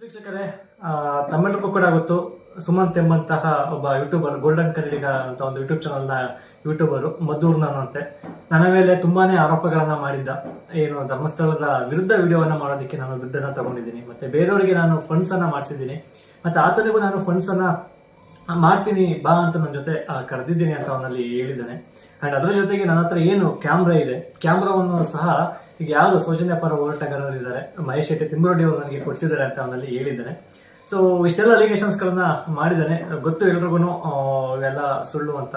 ವೀಕ್ಷಕರೇ ಆ, ತಮ್ಮೆಲ್ಲರಿಗೂ ಕೂಡ ಗೊತ್ತು ಸುಮಂತ್ ಎಂಬಂತಹ ಒಬ್ಬ ಯೂಟ್ಯೂಬರ್ ಗೋಲ್ಡನ್ ಕನ್ನಡಿಗ ಅಂತ ಒಂದು ಯೂಟ್ಯೂಬ್ ಚಾನಲ್ನ ಯೂಟ್ಯೂಬರು ಮದ್ದೂರ್ ನಾನು ಅಂತೆ. ನನ್ನ ಮೇಲೆ ತುಂಬಾನೇ ಆರೋಪಗಳನ್ನ ಮಾಡಿದ್ದ ಏನು ಧರ್ಮಸ್ಥಳದ ವಿರುದ್ಧ ವಿಡಿಯೋವನ್ನ ಮಾಡೋದಕ್ಕೆ ನಾನು ದುಡ್ಡನ್ನ ತಗೊಂಡಿದ್ದೀನಿ ಮತ್ತೆ ಬೇರೆಯವರಿಗೆ ನಾನು ಫಂಡ್ಸ್ ಅನ್ನ ಮಾಡಿಸಿದ್ದೀನಿ ಮತ್ತೆ ಆತನಿಗೂ ನಾನು ಫಂಡ್ಸ್ ಅನ್ನ ಮಾಡ್ತೀನಿ, ಬಾ ಅಂತ ನನ್ನ ಜೊತೆ ಕರೆದಿದ್ದೀನಿ ಅಂತ ಅವನಲ್ಲಿ ಹೇಳಿದ್ದಾನೆ. ಅಂಡ್ ಅದರ ಜೊತೆಗೆ ನನ್ನ ಹತ್ರ ಏನು ಕ್ಯಾಮ್ರಾ ಇದೆ, ಕ್ಯಾಮ್ರಾವನ್ನು ಸಹ ಈಗ ಯಾರು ಸೌಜನ್ಯ ಪರ ಹೋರಾಟಗಾರರು ಇದ್ದಾರೆ ಮಹೇಶ್ ಶೆಟ್ಟಿ ತಿಮ್ಮರೊಡ್ಡಿ ಅವರು ನನಗೆ ಕೊಡಿಸಿದ್ದಾರೆ ಅಂತ ಅವನಲ್ಲಿ ಹೇಳಿದ್ದಾನೆ. ಸೊ ಇಷ್ಟೆಲ್ಲ ಅಲಿಗೇಷನ್ಸ್ ಗಳನ್ನ ಮಾಡಿದ್ದಾನೆ. ಗೊತ್ತು ಎಲ್ರಿಗೂ ಇವೆಲ್ಲ ಸುಳ್ಳು ಅಂತ.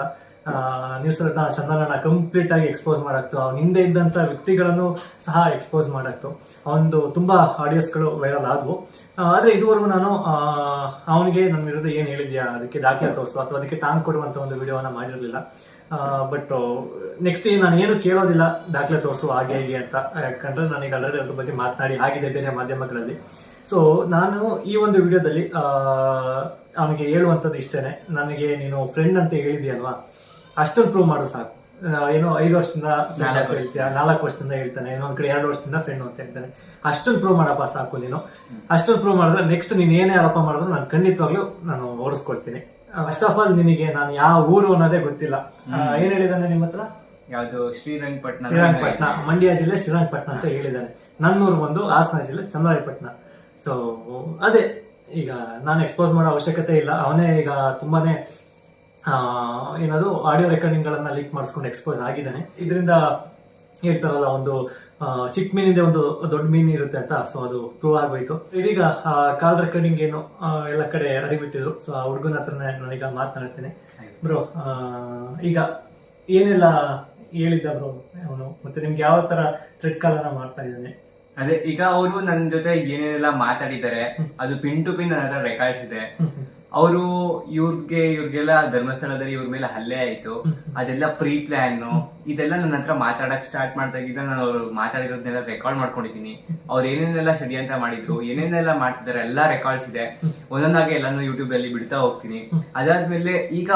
ನ್ಯೂಸ್ ಚಂದನನ ಕಂಪ್ಲೀಟ್ ಆಗಿ ಎಕ್ಸ್ಪೋಸ್ ಮಾಡಾಕ್ತು. ಅವನ ಹಿಂದೆ ಇದ್ದಂತ ವ್ಯಕ್ತಿಗಳನ್ನು ಸಹ ಎಕ್ಸ್ಪೋಸ್ ಮಾಡಾಕ್ತು. ಅವನದು ತುಂಬಾ ಆಡಿಯೋಸ್ಗಳು ವೈರಲ್ ಆದವು. ಆದರೆ ಇದುವರೆಗೂ ನಾನು ಅವನಿಗೆ ನನ್ನ ವಿರುದ್ಧ ಏನ್ ಹೇಳಿದ್ಯಾ? ಅದಕ್ಕೆ ದಾಖಲೆ ತೋರಿಸು. ಅಥವಾ ಅದಕ್ಕೆ ಟಾಂಗ್ ಕೊಡುವಂತ ಒಂದು ವಿಡಿಯೋನ ಮಾಡಿರಲಿಲ್ಲ. ಬಟ್ ನೆಕ್ಸ್ಟ್ ನಾನು ಏನು ಕೇಳೋದಿಲ್ಲ, ದಾಖಲೆ ತೋರಿಸು, ಹಾಗೆ ಹೀಗೆ ಅಂತ. ಯಾಕಂದ್ರೆ ನನಗೆ ಆಲ್ರೆಡಿ ಅದ್ರ ಬಗ್ಗೆ ಮಾತನಾಡಿ ಆಗಿದೆ ಬೇರೆ ಮಾಧ್ಯಮಗಳಲ್ಲಿ. ಸೊ ನಾನು ಈ ಒಂದು ವಿಡಿಯೋದಲ್ಲಿ ಅವನಿಗೆ ಹೇಳುವಂಥದ್ದು ಇಷ್ಟೇನೆ. ನನಗೆ ನೀನು ಫ್ರೆಂಡ್ ಅಂತ ಹೇಳಿದ್ಯಲ್ವಾ? ಅಷ್ಟೊಂದು ಪ್ರೂವ್ ಮಾಡು ಸಾಕು. ಏನೋ ಐದು ವರ್ಷದಿಂದ ನಾಲ್ಕು ಹೇಳ್ತೀಯ ನಾಲ್ಕು ವರ್ಷದಿಂದ ಹೇಳ್ತಾನೆ ಇನ್ನೊಂದ್ ಕಡೆ ಎರಡು ವರ್ಷದಿಂದ ಫ್ರೆಂಡ್ ಅಂತ ಹೇಳ್ತಾನೆ. ಅಷ್ಟೊಂದು ಪ್ರೂವ್ ಮಾಡಪ್ಪ ಸಾಕು ನೀನು. ಅಷ್ಟೊಂದು ಪ್ರೂವ್ ಮಾಡಿದ್ರೆ ನೆಕ್ಸ್ಟ್ ನೀನ್ ಏನೇ ಆರೋಪ ಮಾಡಿದ್ರು ನಾನು ಖಂಡಿತವಾಗ್ಲೂ ನಾನು ಓಡಿಸ್ಕೊಳ್ತೀನಿ. ಫಸ್ಟ್ ಆಫ್ ಆಲ್ ನಿನಗೆ ನಾನು ಯಾವ ಊರು ಅನ್ನೋದೇ ಗೊತ್ತಿಲ್ಲ. ಏನ್ ಹೇಳಿದಾನೆ ನಿಮ್ಮ ಹತ್ರ? ಯಾವ್ದು ಶ್ರೀರಂಗಪಟ್ಟಣ ಶ್ರೀರಂಗಪಟ್ಟಣ ಮಂಡ್ಯ ಜಿಲ್ಲೆ ಶ್ರೀರಂಗಪಟ್ಟಣ ಅಂತ ಹೇಳಿದ್ದಾನೆ. ನನ್ನೂರು ಬಂದು ಹಾಸನ ಜಿಲ್ಲೆ ಚಂದ್ರಾಯಪಟ್ಟಣ ಸೊ ಅದೇ ಈಗ ನಾನು ಎಕ್ಸ್ಪೋಸ್ ಮಾಡೋ ಅವಶ್ಯಕತೆ ಇಲ್ಲ. ಅವನೇ ಈಗ ತುಂಬಾನೇ ಏನದು ಆಡಿಯೋ ರೆಕಾರ್ಡಿಂಗ್ ಗಳನ್ನ ಲೀಕ್ ಮಾಡಿಸ್ಕೊಂಡು ಎಕ್ಸ್ಪೋಸ್ ಆಗಿದ್ದಾನೆ. ಇದರಿಂದ ಹೇಳ್ತಾರಲ್ಲ ಒಂದು ಚಿಕ್ಕ ಮೀನಿದೆ ಒಂದು ದೊಡ್ಡ ಮೀನು ಇರುತ್ತೆ ಅಂತ. ಸೊ ಅದು ಪ್ರೂವ್ ಆಗೋಯ್ತು. ಇದೀಗ ಕಾಲ್ ರೆಕಾರ್ಡಿಂಗ್ ಏನು ಎಲ್ಲ ಕಡೆ ಹರಿಬಿಟ್ಟಿದ್ರು ಸೊ ಆ ಹುಡುಗನ ಹತ್ರನೇ ನಾನೀಗ ಮಾತನಾಡ್ತೀನಿ. ಬ್ರೋ ಈಗ ಏನೆಲ್ಲ ಹೇಳಿದ್ದ ಬ್ರೋ ಅವನು? ಮತ್ತೆ ನಿಮ್ಗೆ ಯಾವ ತರ ಥ್ರೆಡ್ ಕಾಲನ್ನ ಮಾಡ್ತಾ ಇದ್ದಾನೆ? ಅದೇ ಈಗ ಅವರು ನನ್ನ ಜೊತೆ ಏನೇನೆಲ್ಲ ಮಾತಾಡಿದ್ದಾರೆ ಅದು ಪಿನ್ ಟು ಪಿನ್ ನನ್ನ ಹತ್ರ ರೆಕಾರ್ಡ್ಸ್ ಇದೆ. ಅವರು ಇವ್ರಿಗೆ ಇವ್ರಿಗೆಲ್ಲ ಧರ್ಮಸ್ಥಳದಲ್ಲಿ ಇವ್ರ ಮೇಲೆ ಹಲ್ಲೆ ಆಯ್ತು. ಅದೆಲ್ಲ ಪ್ರೀ ಪ್ಲಾನ್ ಇದೆಲ್ಲ ನನ್ನ ಹತ್ರ ಮಾತಾಡಕ್ ಸ್ಟಾರ್ಟ್ ಮಾಡ್ದಾಗಿದ್ದ ನಾನು ಅವ್ರು ಮಾತಾಡಿರೋದನ್ನೆಲ್ಲ ರೆಕಾರ್ಡ್ ಮಾಡ್ಕೊಂಡಿದ್ದೀನಿ. ಅವ್ರು ಏನೇನೆಲ್ಲ ಷಡ್ಯಂತ್ರ ಮಾಡಿದ್ರು ಏನೇನೆಲ್ಲ ಮಾಡ್ತಿದ್ದಾರೆ ಎಲ್ಲಾ ರೆಕಾರ್ಡ್ಸ್ ಇದೆ. ಒಂದೊಂದಾಗಿ ಎಲ್ಲಾನು ಯೂಟ್ಯೂಬ್ ಅಲ್ಲಿ ಬಿಡ್ತಾ ಹೋಗ್ತೀನಿ. ಅದಾದ್ಮೇಲೆ ಈಗ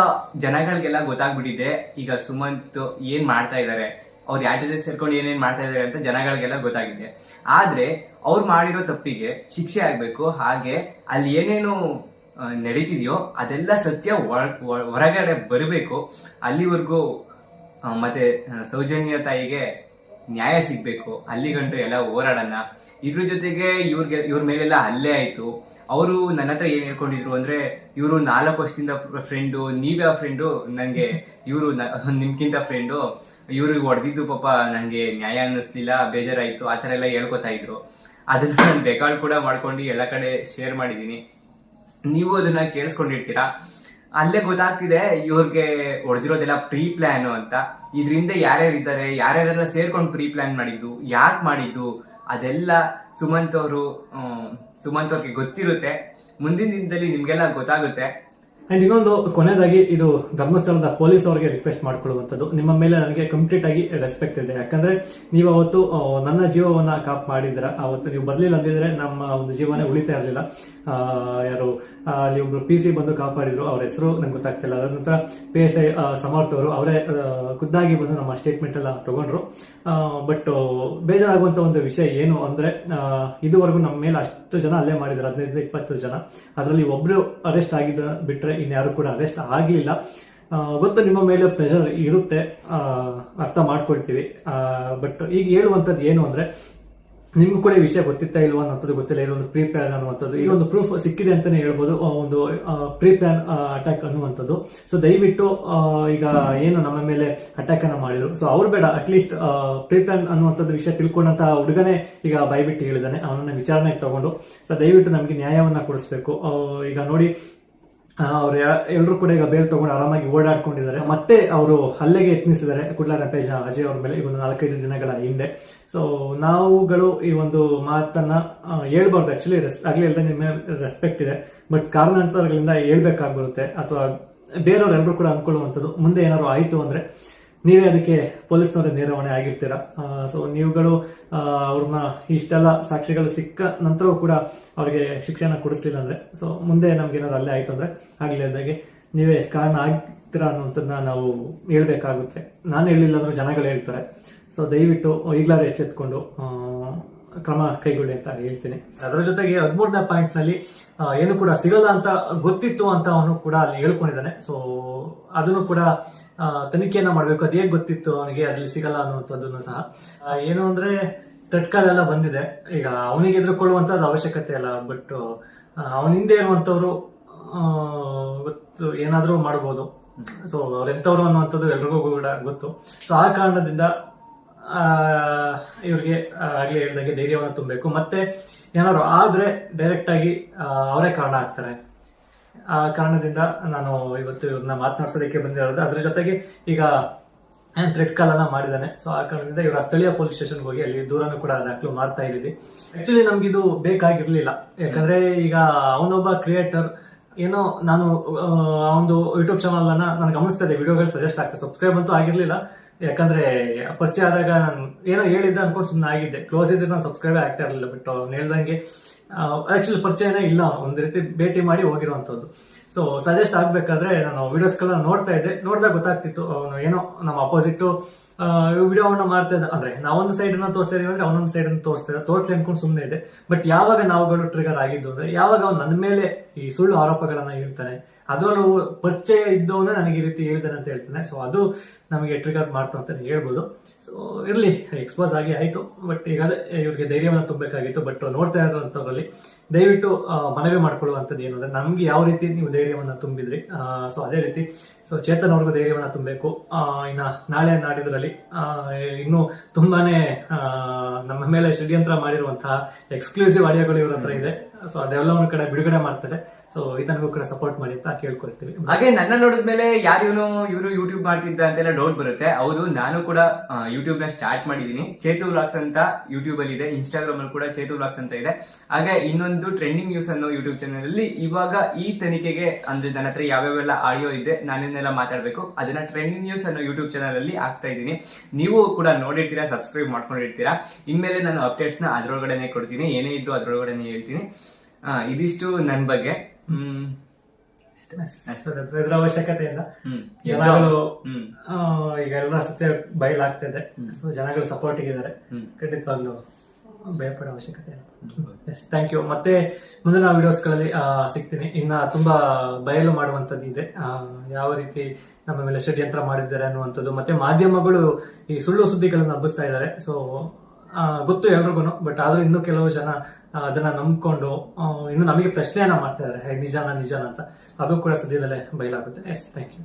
ಜನಗಳಿಗೆಲ್ಲ ಗೊತ್ತಾಗ್ಬಿಟ್ಟಿದೆ. ಈಗ ಸುಮಂತ್ ಏನ್ ಮಾಡ್ತಾ ಇದ್ದಾರೆ ಅವ್ರು ಯಾರ ಜೊತೆ ಸೇರ್ಕೊಂಡು ಏನೇನ್ ಮಾಡ್ತಾ ಇದಾರೆ ಅಂತ ಜನಗಳಿಗೆಲ್ಲ ಗೊತ್ತಾಗಿದೆ. ಆದ್ರೆ ಅವ್ರು ಮಾಡಿರೋ ತಪ್ಪಿಗೆ ಶಿಕ್ಷೆ ಆಗ್ಬೇಕು. ಹಾಗೆ ಅಲ್ಲಿ ಏನೇನು ನಡೀತಿದ್ಯೋ ಅದೆಲ್ಲ ಸತ್ಯ ಹೊರಗಡೆ ಬರಬೇಕು. ಅಲ್ಲಿವರೆಗೂ ಆ, ಮತ್ತೆ ಸೌಜನ್ಯ ತಾಯಿಗೆ ನ್ಯಾಯ ಸಿಗ್ಬೇಕು. ಅಲ್ಲಿಗಂಟು ಎಲ್ಲ ಹೋರಾಡೋಣ. ಇದ್ರ ಜೊತೆಗೆ ಇವ್ರಿಗೆ ಇವ್ರ ಮೇಲೆಲ್ಲ ಹಲ್ಲೆ ಆಯ್ತು. ಅವರು ನನ್ನ ಹತ್ರ ಏನ್ ಹೇಳ್ಕೊಂಡಿದ್ರು ಅಂದ್ರೆ ಇವರು ನಾಲ್ಕು ವರ್ಷದಿಂದ ಫ್ರೆಂಡು ನೀವೇ ಫ್ರೆಂಡು ನಂಗೆ ಇವರು ನಿಮ್ಗಿಂತ ಫ್ರೆಂಡು ಇವ್ರಿಗೆ ಹೊಡೆದಿದ್ದು ಪಾಪ ನಂಗೆ ನ್ಯಾಯ ಅನ್ನಿಸ್ಲಿಲ್ಲ ಬೇಜಾರಾಯ್ತು ಆ ಥರ ಎಲ್ಲ ಹೇಳ್ಕೊತಾ ಇದ್ರು. ಅದನ್ನ ನಾನು ರೆಕಾರ್ಡ್ ಕೂಡ ಮಾಡ್ಕೊಂಡು ಎಲ್ಲ ಕಡೆ ಶೇರ್ ಮಾಡಿದ್ದೀನಿ ನೀವು ಅದನ್ನ ಕೇಳಿಸ್ಕೊಂಡಿರ್ತೀರಾ? ಅಲ್ಲೇ ಗೊತ್ತಾಗ್ತಿದೆ ಇವ್ರಿಗೆ ಹೊಡೆದಿರೋದೆಲ್ಲ ಪ್ರೀ ಪ್ಲಾನ್ ಅಂತ. ಇದ್ರಿಂದ ಯಾರ್ಯಾರು ಇದ್ದಾರೆ, ಯಾರ್ಯಾರೆಲ್ಲ ಸೇರ್ಕೊಂಡು ಪ್ರೀ ಪ್ಲಾನ್ ಮಾಡಿದ್ದು, ಯಾಕೆ ಮಾಡಿದ್ದು, ಅದೆಲ್ಲ ಸುಮಂತ್ ಅವರು ಸುಮಂತ್ ಅವ್ರಿಗೆ ಗೊತ್ತಿರುತ್ತೆ. ಮುಂದಿನ ದಿನದಲ್ಲಿ ನಿಮ್ಗೆಲ್ಲ ಗೊತ್ತಾಗುತ್ತೆ. ಅಂಡ್ ಇನ್ನೊಂದು ಕೊನೆಯದಾಗಿ ಇದು ಧರ್ಮಸ್ಥಳದ ಪೊಲೀಸ್ ಅವರಿಗೆ ರಿಕ್ವೆಸ್ಟ್ ಮಾಡ್ಕೊಳ್ಳುವಂಥದ್ದು. ನಿಮ್ಮ ಮೇಲೆ ನನಗೆ ಕಂಪ್ಲೀಟ್ ಆಗಿ ರೆಸ್ಪೆಕ್ಟ್ ಇದೆ. ಯಾಕಂದ್ರೆ ನೀವು ಅವತ್ತು ನನ್ನ ಜೀವವನ್ನ ಕಾಪ್ ಮಾಡಿದ್ರ ಅವತ್ತು ನೀವು ಬರ್ಲಿಲ್ಲ ಅಂದಿದ್ರೆ ನಮ್ಮ ಒಂದು ಜೀವನೇ ಉಳಿತಾ ಇರಲಿಲ್ಲ. ಯಾರು ಅಲ್ಲಿ ಒಬ್ರು ಪಿ ಸಿ ಬಂದು ಕಾಪಾಡಿದ್ರು. ಅವ್ರ ಹೆಸರು ನಂಗೆ ಗೊತ್ತಾಗ್ತಿಲ್ಲ. ಅದರ ನಂತರ ಪಿ ಎಸ್ ಐ ಸಮರ್ಥ ಅವರು ಅವರೇ ಖುದ್ದಾಗಿ ಬಂದು ನಮ್ಮ ಸ್ಟೇಟ್ಮೆಂಟ್ ಎಲ್ಲ ತಗೊಂಡ್ರು. ಬಟ್ ಬೇಜಾರಾಗುವಂತ ಒಂದು ವಿಷಯ ಏನು ಅಂದ್ರೆ ಇದುವರೆಗೂ ನಮ್ಮ ಮೇಲೆ ಅಷ್ಟು ಜನ ಅಲ್ಲೇ ಮಾಡಿದ್ರು. ಹದಿನೈದು, ಇಪ್ಪತ್ತು ಜನ. ಅದರಲ್ಲಿ ಒಬ್ರು ಅರೆಸ್ಟ್ ಆಗಿದ್ದ ಬಿಟ್ರೆ ಇನ್ಯಾರು ಕೂಡ ಅರೆಸ್ಟ್ ಆಗಲಿಲ್ಲ. ಗೊತ್ತು ನಿಮ್ಮ ಮೇಲೆ ಪ್ರೆಷರ್ ಇರುತ್ತೆ ಅರ್ಥ ಮಾಡ್ಕೊಳ್ತೀವಿ. ಬಟ್ ಈಗ ಹೇಳುವಂಥದ್ದು ಏನು ಅಂದ್ರೆ, ನಿಮ್ಗೂ ಕೂಡ ಈ ವಿಷಯ ಗೊತ್ತಿತ್ತಾ ಇಲ್ವಾ ಅನ್ನೋದು ಗೊತ್ತಿಲ್ಲ. ಇದೊಂದು ಪ್ರೀ ಪ್ಲಾನ್ ಅನ್ನುವಂಥದ್ದು. ಒಂದು ಪ್ರೂಫ್ ಸಿಕ್ಕಿದೆ ಅಂತಾನೆ ಹೇಳ್ಬೋದು. ಒಂದು ಪ್ರೀ ಪ್ಲಾನ್ ಅಟ್ಯಾಕ್ ಅನ್ನುವಂಥದ್ದು. ಸೊ ದಯವಿಟ್ಟು ಈಗ ಏನು ನಮ್ಮ ಮೇಲೆ ಅಟ್ಯಾಕ್ ಅನ್ನ ಮಾಡಿದ್ರು. ಸೊ ಅವ್ರು ಬೇಡ. ಅಟ್ಲೀಸ್ಟ್ ಪ್ರೀ ಪ್ಲಾನ್ ಅನ್ನುವಂಥದ್ದು ವಿಷಯ ತಿಳ್ಕೊಂಡಂತ ಹುಡುಗನೇ ಈಗ ಬಾಯ್ಬಿಟ್ಟು ಹೇಳಿದಾನೆ ಅವನನ್ನ ವಿಚಾರಣೆಗೆ ತಗೊಂಡು. ಸೊ ದಯವಿಟ್ಟು ನಮಗೆ ನ್ಯಾಯವನ್ನ ಕೊಡಿಸ್ಬೇಕು. ಈಗ ನೋಡಿ ಅವ್ರು ಎಲ್ಲರೂ ಕೂಡ ಈಗ ಬೇಲ್ ತಗೊಂಡು ಆರಾಮಾಗಿ ಓಡಾಡ್ಕೊಂಡಿದ್ದಾರೆ. ಮತ್ತೆ ಅವರು ಹಲ್ಲೆಗೆ ಯತ್ನಿಸಿದ್ದಾರೆ. ಕುಡ್ಲ ರಮೇಶ್ ಅಜಯ್ ಅವ್ರ ಮೇಲೆ ಈ ಒಂದು ನಾಲ್ಕೈದು ದಿನಗಳ ಹಿಂದೆ. ಸೊ ನಾವುಗಳು ಈ ಒಂದು ಮಾತನ್ನ ಹೇಳ್ಬಾರ್ದು. ಆಕ್ಚುಲಿ ಆಗ್ಲೇ ಇಲ್ಲದೆ ನಿಮ್ಮ ರೆಸ್ಪೆಕ್ಟ್ ಇದೆ. ಬಟ್ ಕಾರಣಾಂತರಗಳಿಂದ ಹೇಳ್ಬೇಕಾಗ್ಬರುತ್ತೆ ಅಥವಾ ಬೇರೆಯವ್ರು ಎಲ್ಲರೂ ಕೂಡ ಅನ್ಕೊಳ್ಳುವಂಥದ್ದು ಮುಂದೆ ಏನಾದ್ರು ಆಯಿತು ಅಂದ್ರೆ ನೀವೇ ಅದಕ್ಕೆ ಪೊಲೀಸ್ನವರೇ ನೇರವಣೆ ಆಗಿರ್ತೀರಾ? ಸೊ ನೀವುಗಳು ಅವ್ರನ್ನ ಇಷ್ಟೆಲ್ಲ ಸಾಕ್ಷಿಗಳು ಸಿಕ್ಕ ನಂತರವೂ ಕೂಡ ಅವರಿಗೆ ಶಿಕ್ಷಣ ಕೊಡಿಸ್ಲಿಲ್ಲ ಅಂದ್ರೆ ಸೊ ಮುಂದೆ ನಮ್ಗೆ ಏನಾದ್ರು ಅಲ್ಲೇ ಆಯ್ತು ಅಂದ್ರೆ ಆಗ್ಲಿ ಇದ್ದಾಗೆ ನೀವೇ ಕಾರಣ ಆಗ್ತೀರಾ ಅನ್ನೋದನ್ನ ನಾವು ಹೇಳ್ಬೇಕಾಗುತ್ತೆ. ನಾನು ಹೇಳಿಲ್ಲ ಅಂದ್ರೆ ಜನಗಳು ಹೇಳ್ತಾರೆ. ಸೊ ದಯವಿಟ್ಟು ಈಗಲಾದ್ರೆ ಎಚ್ಚೆತ್ಕೊಂಡು ಕ್ರಮ ಕೈಗೊಳ್ಳಿ ಅಂತ ಹೇಳ್ತೀನಿ. ಅದರ ಜೊತೆಗೆ ಹದಿಮೂರನೇ ಪಾಯಿಂಟ್ನಲ್ಲಿ ಏನು ಕೂಡ ಸಿಗಲ್ಲ ಅಂತ ಗೊತ್ತಿತ್ತು ಅಂತ ಅವನು ಕೂಡ ಅಲ್ಲಿ ಹೇಳ್ಕೊಂಡಿದ್ದಾನೆ. ಸೊ ಅದನ್ನು ಕೂಡ ತನಿಖೆಯನ್ನ ಮಾಡಬೇಕು. ಅದು ಹೇಗೆ ಗೊತ್ತಿತ್ತು ಅವನಿಗೆ ಅಲ್ಲಿ ಸಿಗಲ್ಲ ಅನ್ನುವಂಥದ್ದನ್ನು ಸಹ. ಏನು ಅಂದ್ರೆ ತಟ್ಕಾಲ ಎಲ್ಲ ಬಂದಿದೆ. ಈಗ ಅವನಿಗೆ ಎದುರುಕೊಳ್ಳುವಂತದ್ದು ಅವಶ್ಯಕತೆ ಇಲ್ಲ ಬಟ್ ಅವನ ಹಿಂದೆ ಇರುವಂತವ್ರು ಗೊತ್ತು ಏನಾದ್ರೂ ಮಾಡ್ಬೋದು. ಸೊ ಅವ್ರೆಂತವ್ರು ಅನ್ನುವಂಥದ್ದು ಎಲ್ರಿಗೂ ಕೂಡ ಗೊತ್ತು. ಸೊ ಆ ಕಾರಣದಿಂದ ಇವ್ರಿಗೆ ಆಗಲೇ ಹೇಳಿದಾಗೆ ಧೈರ್ಯವನ್ನು ತುಂಬಬೇಕು. ಮತ್ತೆ ಏನಾದ್ರು ಆದ್ರೆ ಡೈರೆಕ್ಟ್ ಆಗಿ ಅವರೇ ಕಾರಣ ಆಗ್ತಾರೆ. ಆ ಕಾರಣದಿಂದ ನಾನು ಇವತ್ತು ಇವ್ರನ್ನ ಮಾತನಾಡ್ಸೋದಕ್ಕೆ ಬಂದಿರೋದು. ಅದ್ರ ಜೊತೆಗೆ ಈಗ ಥ್ರೆಡ್ ಕಾಲನ್ನ ಮಾಡಿದ್ದಾನೆ ಸೊ ಆ ಕಾರಣದಿಂದ ಇವರ ಸ್ಥಳೀಯ ಪೊಲೀಸ್ ಸ್ಟೇಷನ್ಗೆ ಹೋಗಿ ಅಲ್ಲಿ ದೂರನ್ನು ಕೂಡ ದಾಖಲು ಮಾಡ್ತಾ ಇದ್ದೀವಿ. ಆಕ್ಚುಲಿ ನಮ್ಗಿದು ಬೇಕಾಗಿರ್ಲಿಲ್ಲ. ಯಾಕಂದ್ರೆ ಈಗ ಅವನೊಬ್ಬ ಕ್ರಿಯೇಟರ್ ಏನೋ ನಾನು ಒಂದು ಯೂಟ್ಯೂಬ್ ಚಾನಲ್ ಅನ್ನ ನಾನು ಗಮನಿಸ್ತಾ ಇದ್ದೆ. ವಿಡಿಯೋಗಳು ಸಜೆಸ್ಟ್ ಆಗ್ತದೆ ಸಬ್ಸ್ಕ್ರೈಬ್ ಅಂತೂ ಆಗಿರ್ಲಿಲ್ಲ. ಯಾಕಂದ್ರೆ ಪರಿಚಯ ಆದಾಗ ನಾನು ಏನೋ ಹೇಳಿದ್ದೆ ಅನ್ಕೊಂಡು ಸುಮ್ಮನೆ ಆಗಿದ್ದೆ. ಕ್ಲೋಸ್ ಇದ್ರೆ ನಾನು ಸಬ್ಸ್ಕ್ರೈಬ್ ಆಗ್ತಾ ಇರಲಿಲ್ಲ ಬಟ್ ಅವ್ನು ಹೇಳ್ದಂಗೆ ಆಕ್ಚುಲಿ ಪರಿಚಯನೇ ಇಲ್ಲ. ಒಂದು ರೀತಿ ಭೇಟಿ ಮಾಡಿ ಹೋಗಿರುವಂತದ್ದು ಸೊ ಸಜೆಸ್ಟ್ ಆಗಬೇಕಾದ್ರೆ ನಾನು ವಿಡಿಯೋಸ್ಗಳನ್ನ ನೋಡ್ತಾ ಇದ್ದೆ. ನೋಡಿದಾಗ ಗೊತ್ತಾಗ್ತಿತ್ತು, ಅವನು ಏನೋ ನಮ್ಮ ಅಪೋಸಿಟ್ ವಿಡಿಯೋವನ್ನ ಮಾಡ್ತಾ ಇದ್ದ. ಅಂದ್ರೆ, ನಾವೊಂದು ಅನ್ನ ತೋರಿಸ್ತಾ ಇದೀವಿ ಅಂದ್ರೆ ಅವನೊಂದು ಸೈಡನ್ನು ತೋರಿಸ್ತಾ ತೋರಿಸ್ಲಿ ಅನ್ಕೊಂಡು ಸುಮ್ಮನೆ ಇದೆ ಬಟ್ ಯಾವಾಗ ನಾವುಗಳು ಟ್ರಿಗರ್ ಆಗಿದ್ದು ಅಂದ್ರೆ, ಯಾವಾಗ ಅವ್ನು ನನ್ನ ಮೇಲೆ ಈ ಸುಳ್ಳು ಆರೋಪಗಳನ್ನ ಹೇಳ್ತಾನೆ ಅದರಲ್ಲೂ ಪರಿಚಯ ಇದ್ದವನ್ನ ನನಗೆ ಈ ರೀತಿ ಹೇಳ್ತಾನೆ ಅಂತ ಹೇಳ್ತಾನೆ. ಸೊ ಅದು ನಮಗೆ ಟ್ರಿಗರ್ ಮಾಡ್ತು ಅಂತ ಹೇಳ್ಬೋದು. ಸೊ ಇರಲಿ ಎಕ್ಸ್ಪೋಸ್ ಆಗಿ ಆಯ್ತು. ಬಟ್ ಈಗ ಅದೇ ಇವ್ರಿಗೆ ಧೈರ್ಯವನ್ನು ತುಂಬಬೇಕಾಗಿತ್ತು. ಬಟ್ ನೋಡ್ತಾ ಇರೋಂಥವ್ರಲ್ಲಿ ದಯವಿಟ್ಟು ಮನವಿ ಮಾಡ್ಕೊಳ್ಳುವಂಥದ್ದು ಏನು ಅಂದ್ರೆ, ನಮ್ಗೆ ಯಾವ ರೀತಿ ನೀವು ಧೈರ್ಯವನ್ನು ತುಂಬಿದ್ರಿ? ಸೊ ಅದೇ ರೀತಿ ಸೊ ಚೇತನ್ ಅವ್ರಿಗೂ ಧೈರ್ಯವನ್ನ ತುಂಬಬೇಕು. ಇನ್ನ ನಾಳೆ ನಾಡಿದ್ರಲ್ಲಿ ಇನ್ನು ತುಂಬಾನೇ ನಮ್ಮ ಮೇಲೆ ಷಡ್ಯಂತ್ರ ಮಾಡಿರುವಂತಹ ಎಕ್ಸ್ಕ್ಲೂಸಿವ್ ಆಡಿಯೋಗಳು ಇವ್ರ ಹತ್ರ ಇದೆ. ಸೊ ಅದೆಲ್ಲವನ್ನು ಕಡೆ ಬಿಡುಗಡೆ ಮಾಡ್ತಾರೆ ಸೊ ಇದನ್ಗೂ ಕೂಡ ಸಪೋರ್ಟ್ ಮಾಡಿ ಅಂತ ಕೇಳ್ಕೊಳ್ತೀವಿ. ಹಾಗೆ ನನ್ನ ನೋಡಿದ್ಮೇಲೆ ಯಾರು ಇವನು, ಇವರು ಯೂಟ್ಯೂಬ್ ಮಾಡ್ತಿದ್ದ ಅಂತೆಲ್ಲ ಡೌಟ್ ಬರುತ್ತೆ. ಹೌದು, ನಾನು ಕೂಡ ಯೂಟ್ಯೂಬ್ನ ಸ್ಟಾರ್ಟ್ ಮಾಡಿದೀನಿ ಚೇತು ವ್ಲಾಗ್ಸ್ ಅಂತ ಯೂಟ್ಯೂಬ್ ಅಲ್ಲಿ ಇದೆ. ಇನ್ಸ್ಟಾಗ್ರಾಮ್ ಅಲ್ಲಿ ಕೂಡ ಚೇತು ವ್ಲಾಗ್ಸ್ ಅಂತ ಇದೆ. ಹಾಗೆ ಇನ್ನೊಂದು ಟ್ರೆಂಡಿಂಗ್ ನ್ಯೂಸ್ ಅನ್ನೋ ಯೂಟ್ಯೂಬ್ ಚಾನಲ್ ಅಲ್ಲಿ ಇವಾಗ ಈ ತನಿಖೆಗೆ, ಅಂದ್ರೆ ನನ್ನ ಹತ್ರ ಯಾವ್ಯಾವೆಲ್ಲ ಆಡಿಯೋ ಇದೆ ನಾನೇನೆಲ್ಲ ಮಾತಾಡಬೇಕು. ಅದನ್ನ ಟ್ರೆಂಡಿಂಗ್ ನ್ಯೂಸ್ ಅನ್ನೋ ಯೂಟ್ಯೂಬ್ ಚಾನಲ್ ಅಲ್ಲಿ ಆಗ್ತಾ ಇದ್ದೀನಿ. ನೀವು ಕೂಡ ನೋಡಿರ್ತೀರಾ ಸಬ್ಸ್ಕ್ರೈಬ್ ಮಾಡ್ಕೊಂಡಿರ್ತೀರಾ. ಇನ್ಮೇಲೆ ನಾನು ಅಪ್ಡೇಟ್ಸ್ನ ಅದ್ರೊಳಗಡೆನೆ ಕೊಡ್ತೀನಿ. ಏನೇ ಇದ್ರು ಅದ್ರೊಳಗಡೆನೆ ಹೇಳ್ತೀನಿ. ಇದಿಷ್ಟು ನನ್ನ ಬಗ್ಗೆ. ಹ್ಮ್. ಅವಶ್ಯಕತೆ ಇಲ್ಲ. ಜನಗಳು ಈಗ ಎಲ್ಲ ಸತ್ಯ ಬಯಲಾಗ್ತಿದೆ ಸೊ ಜನಗಳು ಸಪೋರ್ಟ್ ಇದ್ದಾರೆ. ಖಂಡಿತವಾಗ್ಲೂ. ಭಯಪಡೋ ಅವಶ್ಯಕತೆ ಎಸ್ ಥ್ಯಾಂಕ್ ಯು ಮತ್ತೆ ಮುಂದಿನ ವಿಡಿಯೋಸ್ಗಳಲ್ಲಿ ಸಿಗ್ತೀನಿ. ಇನ್ನ ತುಂಬಾ ಬಯಲು ಮಾಡುವಂತದ್ದು ಇದೆ. ಯಾವ ರೀತಿ ನಮ್ಮ ಮೇಲೆ ಷಡ್ಯಂತ್ರ ಮಾಡಿದ್ದಾರೆ ಅನ್ನುವಂಥದ್ದು. ಮತ್ತೆ ಮಾಧ್ಯಮಗಳು ಈ ಸುಳ್ಳು ಸುದ್ದಿಗಳನ್ನು ಹಬ್ಬಿಸ್ತಾ ಇದ್ದಾರೆ. ಸೊ ಗೊತ್ತು ಎಲ್ರಿಗೂ ಬಟ್ ಆದ್ರೂ ಇನ್ನೂ ಕೆಲವು ಜನ ಅದನ್ನ ನಂಬ್ಕೊಂಡು ಇನ್ನು ನಮಗೆ ಪ್ರಶ್ನೆಯನ್ನ ಮಾಡ್ತಾ ಇದ್ದಾರೆ. ನಿಜಾನ ನಿಜಾನ ಅಂತ. ಅದು ಕೂಡ ಸದ್ಯದಲ್ಲೇ ಬಯಲಾಗುತ್ತೆ. Yes thank you